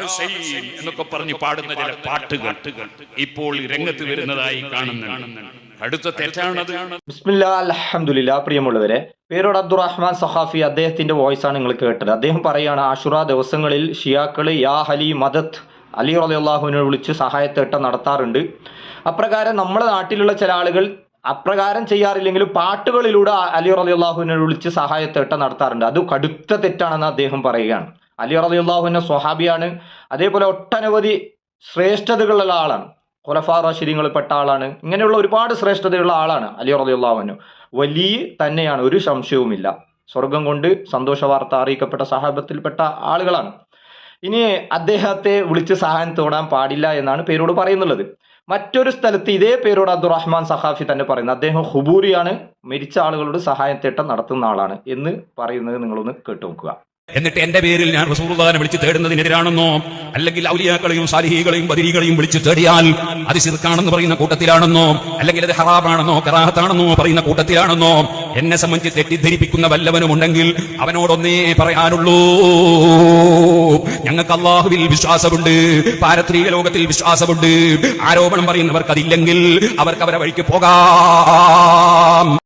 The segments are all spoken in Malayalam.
ഹുസൈൻ എന്നൊക്കെ പറഞ്ഞ് പാടുന്ന ചില പാട്ടുകൾ ഇപ്പോൾ രംഗത്ത് വരുന്നതായി കാണുന്നുണ്ട്. ബിസ്മില്ലാ പ്രിയമുള്ളവരെ പേരോട് അബ്ദുറഹ്മാൻ സഹാഫി അദ്ദേഹത്തിന്റെ വോയിസ് ആണ് നിങ്ങൾ കേട്ടത്. അദ്ദേഹം പറയാണ് ആഷുറ ദിവസങ്ങളിൽ ഷിയാക്കൾ യാ ഹലി മദത്ത് അലി റലിയല്ലാഹുവിനെ വിളിച്ച് സഹായത്തേട്ടം നടത്താറുണ്ട്. അപ്രകാരം നമ്മുടെ നാട്ടിലുള്ള ചില ആളുകൾ അപ്രകാരം ചെയ്യാറില്ലെങ്കിലും പാട്ടുകളിലൂടെ അലി റലിയല്ലാഹുവിനെ വിളിച്ച് സഹായത്തേട്ടം നടത്താറുണ്ട്. അത് കടുത്ത തെറ്റാണെന്ന് അദ്ദേഹം പറയുകയാണ്. അലി എന്ന സ്വഹാബിയാണ്. അതേപോലെ ഒട്ടനവധി ശ്രേഷ്ഠതകളുള്ള ആളാണ്. ഖുലഫാ റാഷിദീങ്ങളിൽ പെട്ട ആളാണ്. ഇങ്ങനെയുള്ള ഒരുപാട് ശ്രേഷ്ഠതയുള്ള ആളാണ് അലി റളിയല്ലാഹു വലിയ തന്നെയാണ് ഒരു സംശയവുമില്ല. സ്വർഗം കൊണ്ട് സന്തോഷ വാർത്ത അറിയിക്കപ്പെട്ട സഹാബത്തിൽപ്പെട്ട ആളുകളാണ്. ഇനി അദ്ദേഹത്തെ വിളിച്ച് സഹായം തോടാൻ പാടില്ല എന്നാണ് പേരോട് പറയുന്നുള്ളത്. മറ്റൊരു സ്ഥലത്ത് ഇതേ പേരോട് അബ്ദുറഹ്മാൻ സഹാഫി തന്നെ പറയുന്നത് അദ്ദേഹം ഹുബൂരിയാണ് മരിച്ച ആളുകളോട് സഹായത്തേട്ടം നടത്തുന്ന ആളാണ് എന്ന് പറയുന്നത് നിങ്ങളൊന്ന് കേട്ടു നോക്കുക. എന്നിട്ട് എന്റെ പേരിൽ ഞാൻ റസൂർദാനെ വിളിച്ച് തേടുന്നതിനെതിരാണെന്നോ അല്ലെങ്കിൽ ഔലിയാക്കളെയും സാലിഹികളെയും ബദിരികളെയും വിളിച്ച് തേടിയാൽ അത് ശിർക്കാണെന്ന് പറയുന്ന കൂട്ടത്തിലാണെന്നോ അല്ലെങ്കിൽ അത് ഹറാബാണെന്നോ കറാഹത്താണെന്നോ പറയുന്ന കൂട്ടത്തിലാണെന്നോ എന്നെ സംബന്ധിച്ച് തെറ്റിദ്ധരിപ്പിക്കുന്ന വല്ലവനും ഉണ്ടെങ്കിൽ അവനോടൊന്നേ പറയാനുള്ളൂ. ഞങ്ങൾക്ക് അള്ളാഹുവിൽ വിശ്വാസമുണ്ട് പാരത്രിക ലോകത്തിൽ വിശ്വാസമുണ്ട്. ആരോപണം പറയുന്നവർക്ക് അതില്ലെങ്കിൽ അവർക്ക് അവരെ വഴിക്ക് പോകാം.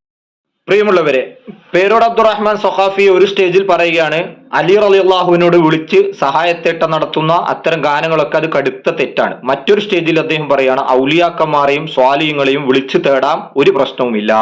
പ്രിയമുള്ളവരെ പേരോട് അബ്ദുറഹ്മാൻ സൊഹാഫി ഒരു സ്റ്റേജിൽ പറയുകയാണ് അലി റലി അള്ളാഹുവിനോട് വിളിച്ച് സഹായത്തേട്ട നടത്തുന്ന അത്തരം ഗാനങ്ങളൊക്കെ അത് കടുത്ത തെറ്റാണ്. മറ്റൊരു സ്റ്റേജിൽ അദ്ദേഹം പറയുകയാണ് ഔലിയാക്കന്മാരെയും സ്വാലിയങ്ങളെയും വിളിച്ചു തേടാം ഒരു പ്രശ്നവുമില്ല.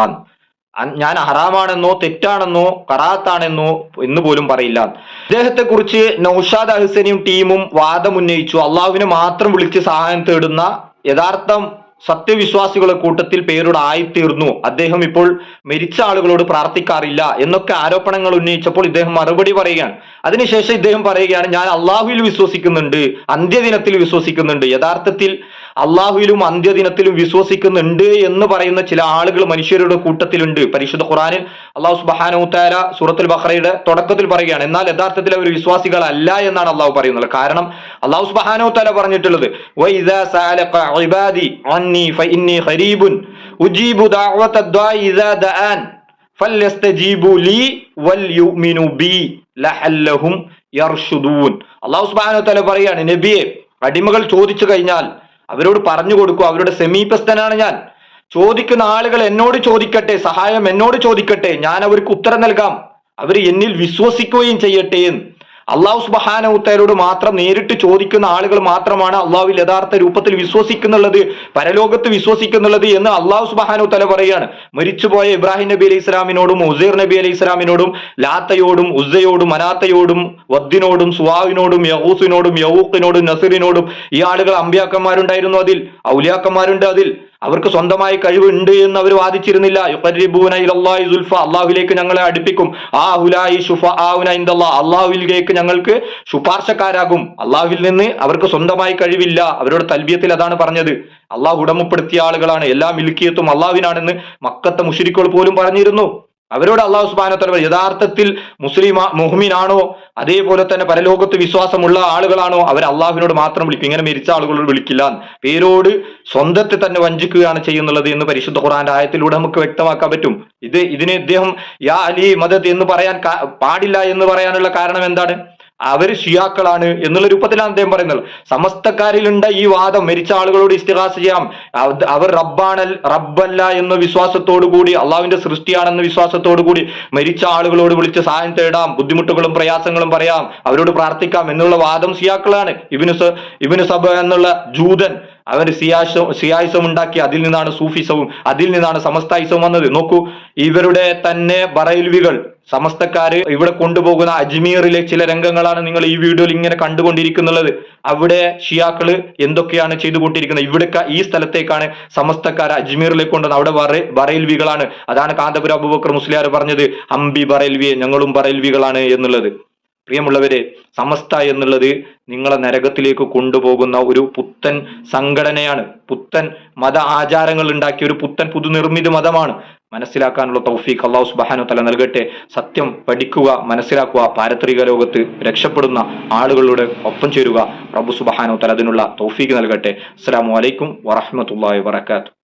ഞാൻ ഹറാമാണെന്നോ തെറ്റാണെന്നോ കറാത്താണെന്നോ എന്ന് പോലും പറയില്ല. അദ്ദേഹത്തെ കുറിച്ച് നൌഷാദ് അഹ്സനിയും ടീമും വാദമുന്നയിച്ചു അള്ളാഹുവിനെ മാത്രം വിളിച്ച് സഹായം തേടുന്ന യഥാർത്ഥം സത്യവിശ്വാസികളുടെ കൂട്ടത്തിൽ പേരുടെ ആയിത്തീർന്നു. അദ്ദേഹം ഇപ്പോൾ മരിച്ച ആളുകളോട് പ്രാർത്ഥിക്കാറില്ല എന്നൊക്കെ ആരോപണങ്ങൾ ഉന്നയിച്ചപ്പോൾ ഇദ്ദേഹം മറുപടി പറയുകയാണ്. അതിനുശേഷം ഇദ്ദേഹം പറയുകയാണ് ഞാൻ അള്ളാഹുവിൽ വിശ്വസിക്കുന്നുണ്ട് അന്ത്യദിനത്തിൽ വിശ്വസിക്കുന്നുണ്ട്. യഥാർത്ഥത്തിൽ അള്ളാഹുവിലും അന്ത്യദിനത്തിലും വിശ്വസിക്കുന്നുണ്ട് എന്ന് പറയുന്ന ചില ആളുകൾ മനുഷ്യരുടെ കൂട്ടത്തിലുണ്ട്. പരിശുദ്ധ ഖുറാനിൽ അള്ളാഹു സുബാനൂത്താര സൂറത്തുൽ ബഹ്റയുടെ തുടക്കത്തിൽ പറയുകയാണ് എന്നാൽ യഥാർത്ഥത്തിൽ അവർ വിശ്വാസികളല്ല എന്നാണ് അള്ളാഹു പറയുന്നത്. കാരണം അള്ളാഹു സുബാനൂത്താല പറഞ്ഞിട്ടുള്ളത് അള്ളാഹു സുബാനോ തല പറയാണ് നബിയെ അടിമകൾ ചോദിച്ചു കഴിഞ്ഞാൽ അവരോട് പറഞ്ഞു കൊടുക്കൂ. അവരുടെ സമീപസ്ഥനാണ് ഞാൻ. ചോദിക്കുന്ന ആളുകൾ എന്നോട് ചോദിക്കട്ടെ സഹായം എന്നോട് ചോദിക്കട്ടെ. ഞാൻ അവർക്ക് ഉത്തരം നൽകാം. അവർ എന്നിൽ വിശ്വസിക്കുകയും ചെയ്യട്ടെ എന്ന്. അള്ളാഹു സുബഹാനവുത്തരോട് മാത്രം നേരിട്ട് ചോദിക്കുന്ന ആളുകൾ മാത്രമാണ് അള്ളാഹുവിൽ യഥാർത്ഥ രൂപത്തിൽ വിശ്വസിക്കുന്നുള്ളത് പരലോകത്ത് വിശ്വസിക്കുന്നുള്ളത് എന്ന് അള്ളാഹു സുബഹാനുത്തല പറയാണ് മരിച്ചുപോയ ഇബ്രാഹിം നബി അലൈഹി ഇസ്ലാമിനോടും ഉസൈർ നബി അലൈഹി ഇസ്ലാമിനോടും ലാത്തയോടും ഉസ്സയോടും മനാത്തയോടും വദ്ദിനോടും സുവാവിനോടും യഹൂസിനോടും യഹൂക്കിനോടും നസീറിനോടും ഈ ആളുകൾ അമ്പ്യാക്കന്മാരുണ്ടായിരുന്നു അതിൽ ഔലിയാക്കന്മാരുണ്ട് അതിൽ. അവർക്ക് സ്വന്തമായി കഴിവുണ്ട് എന്ന് അവർ വാദിച്ചിരുന്നില്ല. അള്ളാഹുലേക്ക് സുൽഫ. അള്ളാഹുവിലേക്ക് ഞങ്ങളെ അടുപ്പിക്കും. അള്ളാഹുവിലേക്ക് ഞങ്ങൾക്ക് ശുപാർശക്കാരാകും. അള്ളാഹുവിൽ നിന്ന് അവർക്ക് സ്വന്തമായി കഴിവില്ല. അവരുടെ തൽബിയത്തിൽ അതാണ് പറഞ്ഞത്. അള്ളാഹു ഉടമപ്പെടുത്തിയ ആളുകളാണ്. എല്ലാ മിൽക്കിയത്തും അള്ളാഹുവിനാണെന്ന് മക്കത്തെ മുഷിരിക്കൾ പോലും പറഞ്ഞിരുന്നു. അവരോട് അള്ളാഹു സുബാനത്തല യഥാർത്ഥത്തിൽ മുസ്ലിം മുഹ്മിനാണോ? അതേപോലെ തന്നെ പരലോകത്ത് വിശ്വാസമുള്ള ആളുകളാണോ? അവർ അള്ളാഹുവിനോട് മാത്രം വിളിക്കും. ഇങ്ങനെ മരിച്ച ആളുകളോട് വിളിക്കില്ല. പേരോട് സ്വന്തത്തെ തന്നെ വഞ്ചിക്കുകയാണ് ചെയ്യുന്നുള്ളത് എന്ന് പരിശുദ്ധ ഖുറാന്റെ ആയത്തിലൂടെ നമുക്ക് വ്യക്തമാക്കാൻ പറ്റും. ഇത് ഇതിനെ ഇദ്ദേഹം യാ അലി മദത് എന്ന് പറയാൻ പാടില്ല എന്ന് പറയാനുള്ള കാരണം എന്താണ്? അവർ ഷിയാക്കളാണ് എന്നുള്ള രൂപത്തിലാണ് അദ്ദേഹം പറയുന്നത്. സമസ്തക്കാരിലുണ്ട ഈ വാദം. മരിച്ച ആളുകളോട് ഇസ്തിഹാസ ചെയ്യാം. അവർ റബ്ബാണ് റബ്ബല്ല എന്ന വിശ്വാസത്തോടു കൂടി അള്ളാവിന്റെ സൃഷ്ടിയാണെന്ന വിശ്വാസത്തോടു കൂടി മരിച്ച ആളുകളോട് വിളിച്ച് സഹായം തേടാം. ബുദ്ധിമുട്ടുകളും പ്രയാസങ്ങളും പറയാം. അവരോട് പ്രാർത്ഥിക്കാം. എന്നുള്ള വാദം ഷിയാക്കളാണ്. ഇബിനു ഇബിനു സബ എന്നുള്ള ജൂതൻ അവർ സിയാശം സിയായിസം ഉണ്ടാക്കി അതിൽ നിന്നാണ് സൂഫിസവും അതിൽ നിന്നാണ് സമസ്തായിസവും വന്നത്. നോക്കൂ ഇവരുടെ തന്നെ ബറയിൽവികൾ സമസ്തക്കാര് ഇവിടെ കൊണ്ടുപോകുന്ന അജ്മീറിലെ ചില രംഗങ്ങളാണ് നിങ്ങൾ ഈ വീഡിയോയിൽ ഇങ്ങനെ കണ്ടുകൊണ്ടിരിക്കുന്നുള്ളത്. അവിടെ ഷിയാക്കൾ എന്തൊക്കെയാണ് ചെയ്തു കൊണ്ടിരിക്കുന്നത് ഇവിടെ ഈ സ്ഥലത്തേക്കാണ് സമസ്തക്കാർ അജ്മീറിലേക്ക് കൊണ്ടുവന്നത്. അവിടെ ബറേ ബറയിൽവികളാണ് അതാണ് കാന്തപുര അബുബക്കർ മുസ്ലിയാർ പറഞ്ഞത് അമ്പി ബറയിൽവിയെ ഞങ്ങളും ബറയിൽവികളാണ് എന്നുള്ളത്. പ്രിയമുള്ളവരെ സമസ്ത എന്നുള്ളത് നിങ്ങളെ നരകത്തിലേക്ക് കൊണ്ടുപോകുന്ന ഒരു പുത്തൻ സംഘടനയാണ്. പുത്തൻ മത ആചാരങ്ങൾ ഉണ്ടാക്കിയ ഒരു പുത്തൻ പുതുനിർമ്മിത മതമാണ്. മനസ്സിലാക്കാനുള്ള തൗഫീഖ് അള്ളാഹു സുബാനു തല നൽകട്ടെ. സത്യം പഠിക്കുക മനസ്സിലാക്കുക പാരത്രിക ലോകത്ത് രക്ഷപ്പെടുന്ന ആളുകളുടെ ഒപ്പം ചേരുക. പ്രഭു സുബാനു തല അതിനുള്ള തൗഫീഖ് നൽകട്ടെ. അസ്സാം വലൈക്കും വറഹ്മത്തുള്ളാഹി വബറകാതുഹു.